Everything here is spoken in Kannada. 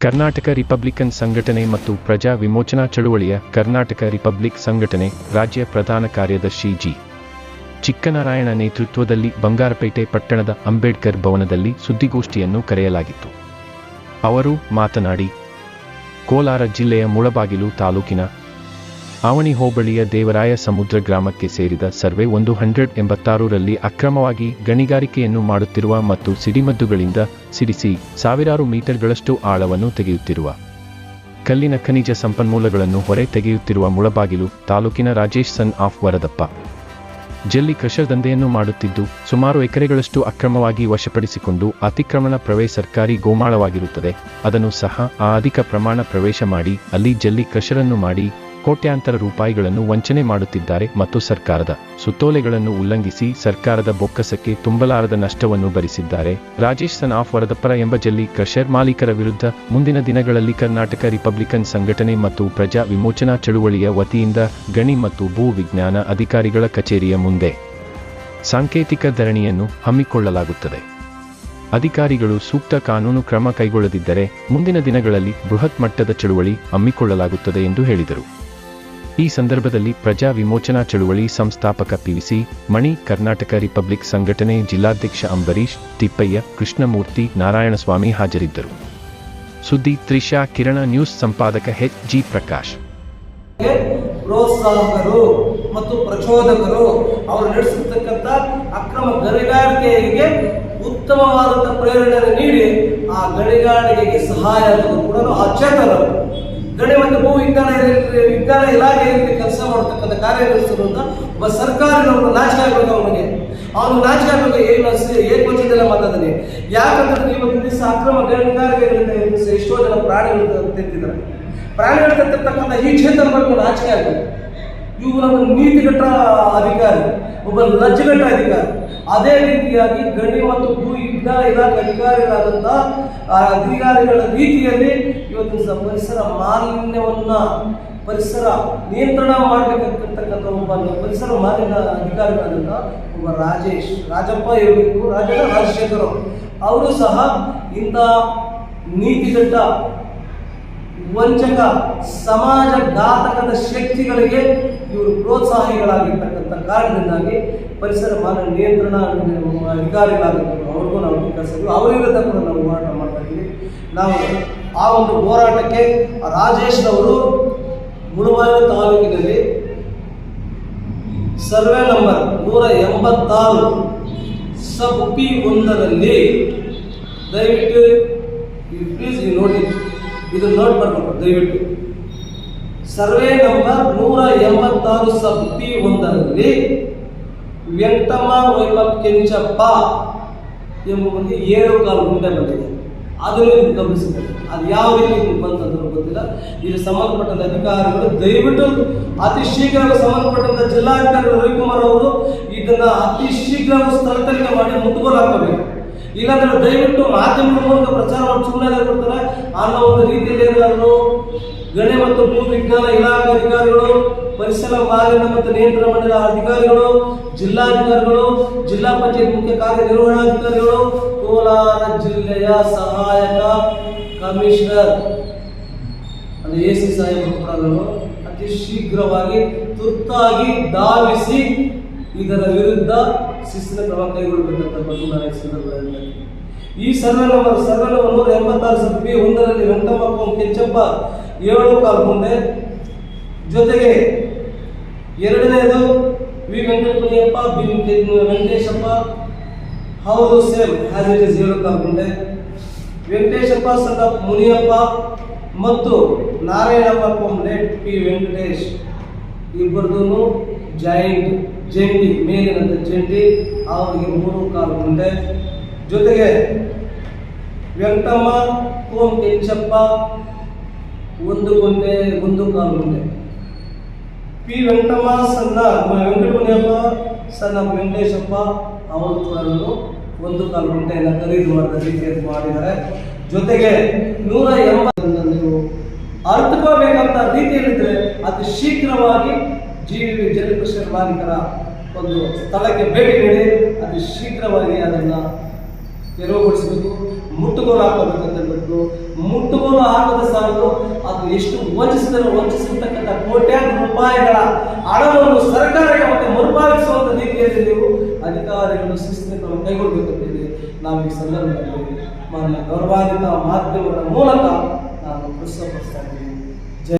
ಕರ್ನಾಟಕ ರಿಪಬ್ಲಿಕನ್ ಸಂಘಟನೆ ಮತ್ತು ಪ್ರಜಾ ವಿಮೋಚನಾ ಚಳುವಳಿಯ ಕರ್ನಾಟಕ ರಿಪಬ್ಲಿಕ್ ಸಂಘಟನೆ ರಾಜ್ಯ ಪ್ರಧಾನ ಕಾರ್ಯದರ್ಶಿ ಜಿ. ಚಿಕ್ಕನಾರಾಯಣ ನೇತೃತ್ವದಲ್ಲಿ ಬಂಗಾರಪೇಟೆ ಪಟ್ಟಣದ ಅಂಬೇಡ್ಕರ್ ಭವನದಲ್ಲಿ ಸುದ್ದಿಗೋಷ್ಠಿಯನ್ನು ಕರೆಯಲಾಗಿತ್ತು. ಅವರು ಮಾತನಾಡಿ, ಕೋಲಾರ ಜಿಲ್ಲೆಯ ಮುಳಬಾಗಿಲು ತಾಲೂಕಿನ ಆವಣಿ ಹೋಬಳಿಯ ದೇವರಾಯ ಸಮುದ್ರ ಗ್ರಾಮಕ್ಕೆ ಸೇರಿದ ಸರ್ವೆ ಒಂದು ಹಂಡ್ರೆಡ್ ಎಂಬತ್ತಾರರಲ್ಲಿ ಅಕ್ರಮವಾಗಿ ಗಣಿಗಾರಿಕೆಯನ್ನು ಮಾಡುತ್ತಿರುವ ಮತ್ತು ಸಿಡಿಮದ್ದುಗಳಿಂದ ಸಿಡಿಸಿ ಸಾವಿರಾರು ಮೀಟರ್ಗಳಷ್ಟು ಆಳವನ್ನು ತೆಗೆಯುತ್ತಿರುವ. ಕಲ್ಲಿನ ಖನಿಜ ಸಂಪನ್ಮೂಲಗಳನ್ನು ಹೊರೆ ತೆಗೆಯುತ್ತಿರುವ ಮುಳಬಾಗಿಲು ತಾಲೂಕಿನ ರಾಜೇಶ್ ಸನ್ ಆಫ್ ವರದಪ್ಪ. ಜಲ್ಲಿ ಕ್ರಷರ್ ದಂಧೆಯನ್ನು ಮಾಡುತ್ತಿದ್ದು, ಸುಮಾರು ಎಕರೆಗಳಷ್ಟು ಅಕ್ರಮವಾಗಿ ವಶಪಡಿಸಿಕೊಂಡು ಅತಿಕ್ರಮಣ ಪ್ರವೇಶ ಸರ್ಕಾರಿ ಗೋಮಾಳವಾಗಿರುತ್ತದೆ. ಅದನ್ನು ಸಹ ಆ ಅಧಿಕ ಪ್ರಮಾಣ ಪ್ರವೇಶ ಮಾಡಿ, ಅಲ್ಲಿ ಜಲ್ಲಿ ಕ್ರಷರನ್ನು ಮಾಡಿ ಕೋಟ್ಯಾಂತರ ರೂಪಾಯಿಗಳನ್ನು ವಂಚನೆ ಮಾಡುತ್ತಿದ್ದಾರೆ ಮತ್ತು ಸರ್ಕಾರದ ಸುತ್ತೋಲೆಗಳನ್ನು ಉಲ್ಲಂಘಿಸಿ ಸರ್ಕಾರದ ಬೊಕ್ಕಸಕ್ಕೆ ತುಂಬಲಾರದ ನಷ್ಟವನ್ನು ಭರಿಸಿದ್ದಾರೆ. ರಾಜೇಶ್ ಸನ್ ಆಫ್ ವರದಪ್ಪರ ಎಂಬ ಜಲ್ಲಿ ಕ್ರಷರ್ ಮಾಲೀಕರ ವಿರುದ್ಧ ಮುಂದಿನ ದಿನಗಳಲ್ಲಿ ಕರ್ನಾಟಕ ರಿಪಬ್ಲಿಕನ್ ಸಂಘಟನೆ ಮತ್ತು ಪ್ರಜಾ ವಿಮೋಚನಾ ಚಳುವಳಿಯ ವತಿಯಿಂದ ಗಣಿ ಮತ್ತು ಭೂ ವಿಜ್ಞಾನ ಅಧಿಕಾರಿಗಳ ಕಚೇರಿಯ ಮುಂದೆ ಸಾಂಕೇತಿಕ ಧರಣಿಯನ್ನು ಹಮ್ಮಿಕೊಳ್ಳಲಾಗುತ್ತದೆ. ಅಧಿಕಾರಿಗಳು ಸೂಕ್ತ ಕಾನೂನು ಕ್ರಮ ಕೈಗೊಳ್ಳದಿದ್ದರೆ ಮುಂದಿನ ದಿನಗಳಲ್ಲಿ ಬೃಹತ್ ಮಟ್ಟದ ಚಳುವಳಿ ಹಮ್ಮಿಕೊಳ್ಳಲಾಗುತ್ತದೆ ಎಂದು ಹೇಳಿದರು. ಈ ಸಂದರ್ಭದಲ್ಲಿ ಪ್ರಜಾ ವಿಮೋಚನಾ ಚಳುವಳಿ ಸಂಸ್ಥಾಪಕ ಪಿವಿಸಿ, ಮಣಿ ಕರ್ನಾಟಕ ರಿಪಬ್ಲಿಕ್ ಸಂಘಟನೆ ಜಿಲ್ಲಾಧ್ಯಕ್ಷ ಅಂಬರೀಶ್ ತಿಪ್ಪಯ್ಯ, ಕೃಷ್ಣಮೂರ್ತಿ, ನಾರಾಯಣಸ್ವಾಮಿ ಹಾಜರಿದ್ದರು. ಸುದ್ದಿ ತ್ರಿಷಾ, ಕಿರಣ ನ್ಯೂಸ್ ಸಂಪಾದಕ ಎಚ್ ಜಿ ಪ್ರಕಾಶ್. ಪ್ರೋತ್ಸಾಹಕರು ಮತ್ತು ಪ್ರಚೋದಕರು ಅವರು ನಡೆಸಿರ್ತಕ್ಕಂಥ ಅಕ್ರಮ ಗಣಿಗಾರಿಕೆಗೆ ಉತ್ತಮವಾದಂಥ ಪ್ರೇರಣೆ ನೀಡಿ ಆ ಗಣಿಗಾರಿಕೆಗೆ ಸಹಾಯ ಕೂಡ ಅಚೇತನರು. ಗಣಿ ಮತ್ತು ಭೂ ವಿಜ್ಞಾನ ವಿಜ್ಞಾನ ಇಲಾಖೆಯಲ್ಲಿ ಕೆಲಸ ಮಾಡತಕ್ಕಂಥ ಕಾರ್ಯನಿರ್ವಹಿಸಿರುವಂಥ ಒಬ್ಬ ಸರ್ಕಾರ ನೌಕರ ನಾಚಿಕೆ ಆಗಬೇಕು ಅವನಿಗೆ. ಅವನು ನಾಚಿಕೆ ಆಗಬೇಕು, ಏನು ಏನು ಏಕವಚನದಲ್ಲ ಮಾತಾಡ್ತಾನೆ. ಯಾಕಂದ್ರೆ ಇವತ್ತು ದಿವಸ ಅಕ್ರಮ ಗಣಿಗಾರಿಕೆಗಳಿಂದ ಎಷ್ಟೋ ಜನ ಪ್ರಾಣಿಗಳು ತೆತ್ತಿದ್ದಾರೆ ಪ್ರಾಣಿಗಳು ತೆತ್ತಿರ್ತಕ್ಕಂಥ ಈ ಕ್ಷೇತ್ರದ ಬಗ್ಗೆ ನಾಚಿಕೆ ಆಗಬೇಕು. ಇವು ನಮ್ಮ ನೀತಿಗಟ್ಟ ಅಧಿಕಾರಿ ಒಬ್ಬ ಲಜ್ಜಗಟ್ಟ ಅಧಿಕಾರಿ. ಅದೇ ರೀತಿಯಾಗಿ ಗಣಿ ಮತ್ತು ಭೂ ವಿಜ್ಞಾನ ಇಲಾಖೆ ಅಧಿಕಾರಿಗಳಾದಂಥ ಅಧಿಕಾರಿಗಳ ರೀತಿಯಲ್ಲಿ ಇವತ್ತು ಪರಿಸರ ಮಾಲಿನ್ಯವನ್ನ, ಪರಿಸರ ನಿಯಂತ್ರಣ ಮಾಡಬೇಕಂತಕ್ಕಂಥ ಒಬ್ಬ ಪರಿಸರ ಮಾಲಿನ್ಯ ಅಧಿಕಾರಿಗಳಾದಂಥ ಒಬ್ಬ ರಾಜೇಶ್, ರಾಜಪ್ಪ ಇರಬೇಕು, ರಾಜ ರಾಜಶೇಖರ್ ಅವರು ಸಹ ಇಂಥ ನೀತಿಗಟ್ಟ ವಂಚಕ ಸಮಾಜ ಘಾತಕದ ಶಕ್ತಿಗಳಿಗೆ ಇವರು ಪ್ರೋತ್ಸಾಹಿಗಳಾಗಿರ್ತಕ್ಕಂಥ ಕಾರಣದಿಂದಾಗಿ ಪರಿಸರ ಮಾನ ನಿಯಂತ್ರಣ ಅಧಿಕಾರಿಗಳಾಗಿರ್ತಾರೆ ಅವ್ರಿಗೂ ನಾವು ಕೆಲಸಗಳು ಅವರ ವಿರುದ್ಧ ಕೂಡ ನಾವು ಹೋರಾಟ ಮಾಡ್ತಾ ಇದ್ದೀವಿ. ನಾವು ಆ ಒಂದು ಹೋರಾಟಕ್ಕೆ ರಾಜೇಶ್ ಅವರು ಮುಳುಬಾಗಿಲು ತಾಲೂಕಿನಲ್ಲಿ ಸರ್ವೆ ನಂಬರ್ ನೂರ ಎಂಬತ್ತಾರು ಸಬ್ ಪಿ ಒಂದರಲ್ಲಿ ದಯವಿಟ್ಟು ಪ್ಲೀಸ್ ನೋಡಿ ಇದು ನೋಟ್ ಮಾಡ್ಕೊಂಡು ದಯವಿಟ್ಟು. ಸರ್ವೆ ನಂಬರ್ ನೂರ ಎಂಬತ್ತಾರು ಸಬ್ ಒಂದರಲ್ಲಿ ವೆಂಕಟಮ್ಮ ವೈಭವ್ ಕೆಂಚಪ್ಪ ಎಂಬುವರಿಗೆ ಏಳು ಕಾಲು ಗುಂಟೆ ಬಂದಿದೆ. ಅದನ್ನು ನೀವು ಗಮನಿಸಬೇಕು ಅದು ಯಾವ ರೀತಿ ಬಂತಂದ್ರೆ ಗೊತ್ತಿಲ್ಲ. ಇಲ್ಲಿ ಸಂಬಂಧಪಟ್ಟಂತ ಅಧಿಕಾರಿಗಳು, ದಯವಿಟ್ಟು ಅತಿ ಶೀಘ್ರ ಸಂಬಂಧಪಟ್ಟಂತ ಜಿಲ್ಲಾಧಿಕಾರಿ ರವಿಕುಮಾರ್ ಅವರು ಇದನ್ನ ಅತಿ ಶೀಘ್ರ ಸ್ಥಳದಲ್ಲಿ ಮಾಡಿ ಮುಂದುವರೆ ಹಾಕಬೇಕು ಇಲ್ಲಾಂದ್ರೆ ದಯವಿಟ್ಟು ಮಾಧ್ಯಮದ ಮೂಲಕ ಪ್ರಚಾರ ಮಾಡಿ ಸುಮ್ಮನೆ ಕೊಡ್ತಾರೆ. ಅನ್ನೋ ಒಂದು ರೀತಿಯಲ್ಲಿ ಏನಾದ್ರು ಗಣಿ ಮತ್ತು ಭೂ ವಿಜ್ಞಾನ ಇಲಾಖೆ ಅಧಿಕಾರಿಗಳು, ಪರಿಸರ ಮಾಲಿನ್ಯ ಮತ್ತು ನಿಯಂತ್ರಣ ಮಂಡಳ ಅಧಿಕಾರಿಗಳು, ಜಿಲ್ಲಾಧಿಕಾರಿಗಳು, ಜಿಲ್ಲಾ ಪಂಚಾಯತ್ ಮುಖ್ಯ ಕಾರ್ಯನಿರ್ವಹಣಾಧಿಕಾರಿಗಳು, ಕೋಲಾರ ಜಿಲ್ಲೆಯ ಸಹಾಯಕ ಕಮಿಷನರ್ ಅಂದ್ರೆ ಎ ಸಿ ಸಾಹೇಬರು ಕೂಡ ಅದನ್ನು ಅತಿ ಶೀಘ್ರವಾಗಿ ತುರ್ತಾಗಿ ಧಾವಿಸಿ ಇದರ ವಿರುದ್ಧ ಶಿಸ್ತಿನ ಕ್ರಮ ಕೈಗೊಳ್ಳಬೇಕಂತ ಬಂದು ಈ ಸಂದರ್ಭದಲ್ಲಿ. ಈ ಸರ್ವೆ ನಂಬರ್ ನೂರ ಎಂಬತ್ತಾರು ಸಬ್ ಬಿ ಒಂದರಲ್ಲಿ ವೆಂಕಟಮ್ಮ ಕೆಂಚಪ್ಪ ಏಳು ಕಾಲು ಮುಂದೆ. ಜೊತೆಗೆ ಎರಡನೇದು ವಿ ವೆಂಕಟಪುಣ್ಯಪ್ಪ ಬಿ ವೆಂಕಟೇಶಪ್ಪ. ಹೌದು, ಸೇಮ್ ಹ್ಯಾಸ್ ಇಟ್ ಇಸ್ ಏಳು ಕಾಲು ಮುಂದೆ. ವೆಂಕಟೇಶಪ್ಪ, ಸಣ್ಣ ಮುನಿಯಪ್ಪ ಮತ್ತು ನಾರಾಯಣಪ್ಪ ಪಿ ವೆಂಕಟೇಶ್. ಇಬ್ಬರದೂ ಜಾಯಿಂಟ್. ಜಂಟಿ, ಮೇಲಿನಂತ ಜಂಟಿ ಅವರಿಗೆ ಮೂರು ಕಾಲು ಮುಂದೆ ಜೊತೆಗೆ ವೆಂಕಟಮ್ಮ, ಓಂ ಕೆಂಚಪ್ಪ, ಒಂದು ಮುಂದೆ ಒಂದು ಕಾಲು ಮುಂದೆ ಪಿ ವೆಂಕಟಮ್ಮ, ಸಣ್ಣ ವೆಂಕಟಮುನಿಯಪ್ಪ, ಸಣ್ಣ ವೆಂಕಟೇಶಪ್ಪ, ಅವರು ಕೂಡ ಒಂದು ಕಾಲು ಗುಂಟೆಯನ್ನು ಖರೀದಿ ಮಾಡಿದ ರೀತಿಯಲ್ಲಿ ಮಾಡಿದ್ದಾರೆ. ಜೊತೆಗೆ ನೂರ ಎಂಬತ್ತನ್ನು ನೀವು ಅರ್ಥಕೋಬೇಕಂತ ರೀತಿಯಲ್ಲಿದ್ದರೆ ಅದು ಶೀಘ್ರವಾಗಿ ಜಿ ವಿ ಜಲಕೃಷ್ಣ ಮಾಲೀಕರ ಒಂದು ಸ್ಥಳಕ್ಕೆ ಭೇಟಿ ನೀಡಿ, ಅತಿ ಶೀಘ್ರವಾಗಿ ಅದನ್ನು ತೆರವುಗೊಳಿಸಬೇಕು, ಮುಟ್ಟುಗೋಲು ಹೇಳ್ಬಿಟ್ಟು, ಮುಟ್ಟುಗೋಲು ಹಾಕದ ಸಾಲು ಸಾಲದು ಅದು ಎಷ್ಟು ವಂಚಿಸಿದರೂ ವಂಚಿಸಿರ್ತಕ್ಕಂಥ ಕೋಟ್ಯಾಂತರ ರೂಪಾಯಿಗಳ ಹಣವನ್ನು ಸರ್ಕಾರಕ್ಕೆ ಮತ್ತೆ ಮರುಪಾವತಿಸುವಂಥ ರೀತಿಯಲ್ಲಿ ನೀವು ಅಧಿಕಾರಿಗಳು ಶಿಸ್ತಿನ ಕ್ರಮ ಕೈಗೊಳ್ಳಬೇಕಂತೇಳಿ ನಾವು ಈ ಸಂದರ್ಭದಲ್ಲಿ ಮಾನ್ಯ ಗೌರವಾನ್ವಿತ ಮಾಧ್ಯಮಗಳ ಮೂಲಕ ನಾನು ಪ್ರಸ್ತುತಪಡಿಸ್ತಾ ಇದ್ದೀನಿ.